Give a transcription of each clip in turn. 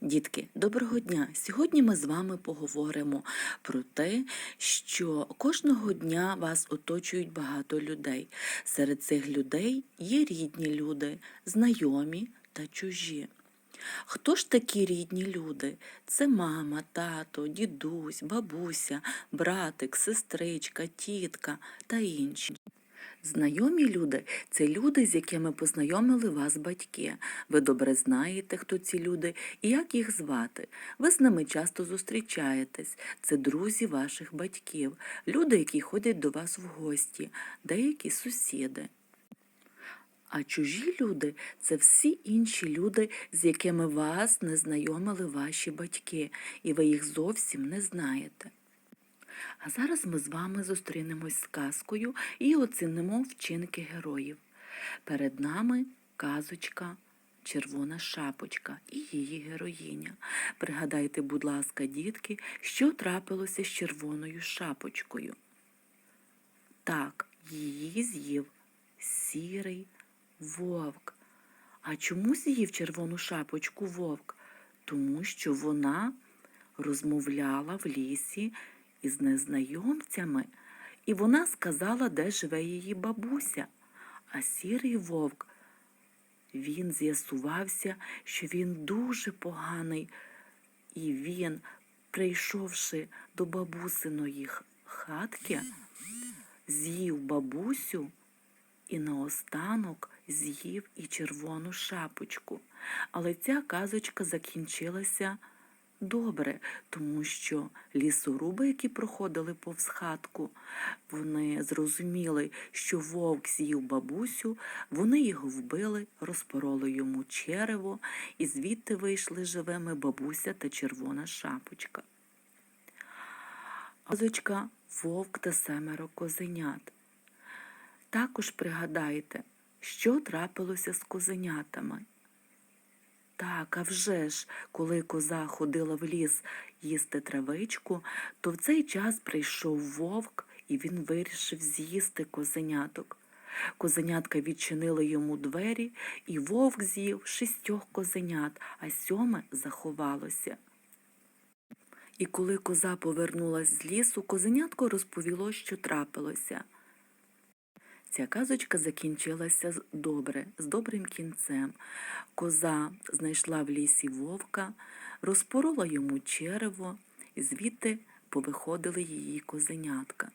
Дітки, доброго дня! Сьогодні ми з вами поговоримо про те, що кожного дня вас оточують багато людей. Серед цих людей є рідні люди, знайомі та чужі. Хто ж такі рідні люди? Це мама, тато, дідусь, бабуся, братик, сестричка, тітка та інші. Знайомі люди це люди, з якими познайомили вас батьки. Ви добре знаєте, хто ці люди і як їх звати. Ви з ними часто зустрічаєтесь. Це друзі ваших батьків, люди, які ходять до вас в гості, деякі сусіди. А чужі люди це всі інші люди, з якими вас не знайомили ваші батьки, і ви їх зовсім не знаєте. А зараз ми з вами зустрінемось з казкою і оцінимо вчинки героїв. Перед нами казочка Червона шапочка і її героїня. Пригадайте, будь ласка, дітки, що трапилося з червоною шапочкою. Так, її з'їв сірий вовк. А чому з'їв червону шапочку вовк? Тому що вона розмовляла в лісі із незнайомцями, і вона сказала, де живе її бабуся. А сірий вовк, він з'ясувався, що він дуже поганий, і він, прийшовши до бабусиної хатки, з'їв бабусю і наостанок з'їв і червону шапочку. Але ця казочка закінчилася добре, тому що лісоруби, які проходили повз хатку, вони зрозуміли, що вовк з'їв бабусю, вони його вбили, розпороли йому черево, і звідти вийшли живими бабуся та червона шапочка. Казочка Вовк та семеро козенят. Також пригадайте, що трапилося з козенятами. Так, а вже ж, коли коза ходила в ліс їсти травичку, то в цей час прийшов вовк, і він вирішив з'їсти козеняток. Козенятка відчинили йому двері, і вовк з'їв шістьох козенят, а сьоме заховалося. І коли коза повернулась з лісу, козенятко розповіло, що трапилося. Ця казочка закінчилася добре, з добрим кінцем. Коза знайшла в лісі вовка, розпорола йому черево, і звідти повиходили її козенятка.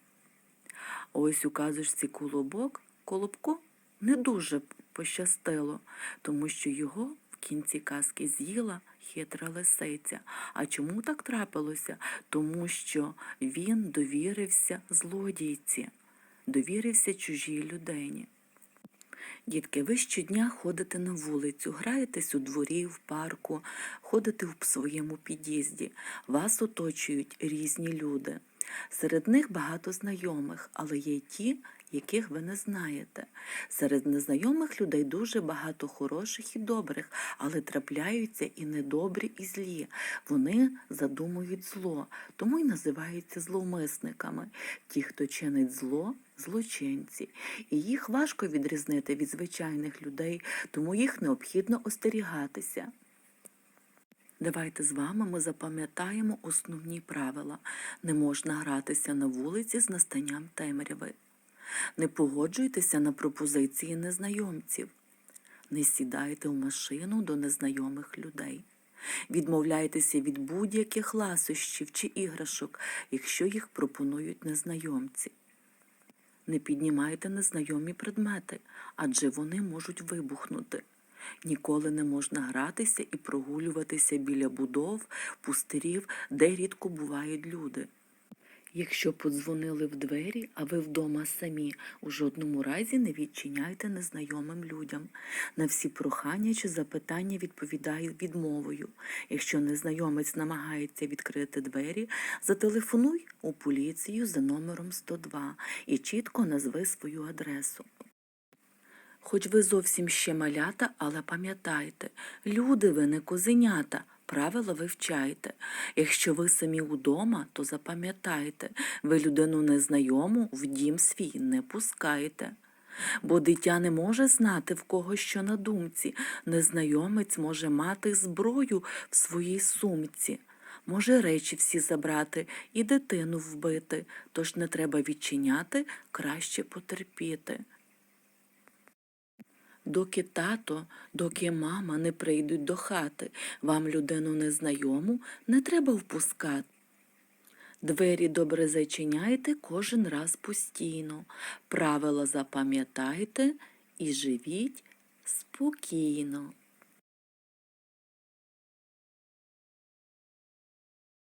Ось у казочці колобок колобко не дуже пощастило, тому що його в кінці казки з'їла хитра лисиця. А чому так трапилося? Тому що він довірився злодійці, довірився чужій людині. Дітки, ви щодня ходите на вулицю, граєтесь у дворі, в парку, ходите в своєму під'їзді. Вас оточують різні люди. Серед них багато знайомих, але є ті, яких ви не знаєте. Серед незнайомих людей дуже багато хороших і добрих, але трапляються і недобрі, і злі. Вони задумують зло, тому й називаються зловмисниками. Ті, хто чинить зло, злочинці, і їх важко відрізнити від звичайних людей, тому їх необхідно остерігатися. Давайте з вами ми запам'ятаємо основні правила. Не можна гратися на вулиці з настанням темряви. Не погоджуйтеся на пропозиції незнайомців. Не сідайте в машину до незнайомих людей. Відмовляйтеся від будь-яких ласощів чи іграшок, якщо їх пропонують незнайомці. Не піднімайте незнайомі предмети, адже вони можуть вибухнути. Ніколи не можна гратися і прогулюватися біля будов, пустирів, де рідко бувають люди. Якщо подзвонили в двері, а ви вдома самі, у жодному разі не відчиняйте незнайомим людям. На всі прохання чи запитання відповідає відмовою. Якщо незнайомець намагається відкрити двері, зателефонуй у поліцію за номером 102 і чітко назви свою адресу. Хоч ви зовсім ще малята, але пам'ятайте, люди ви не козенята, правила вивчайте. Якщо ви самі удома, то запам'ятайте, ви людину незнайому в дім свій не пускаєте. Бо дитя не може знати, в кого що на думці. Незнайомець може мати зброю в своїй сумці. Може речі всі забрати і дитину вбити, тож не треба відчиняти, краще потерпіти. Доки тато, доки мама не прийдуть до хати, вам людину незнайому не треба впускати. Двері добре зачиняйте кожен раз постійно. Правила запам'ятайте і живіть спокійно.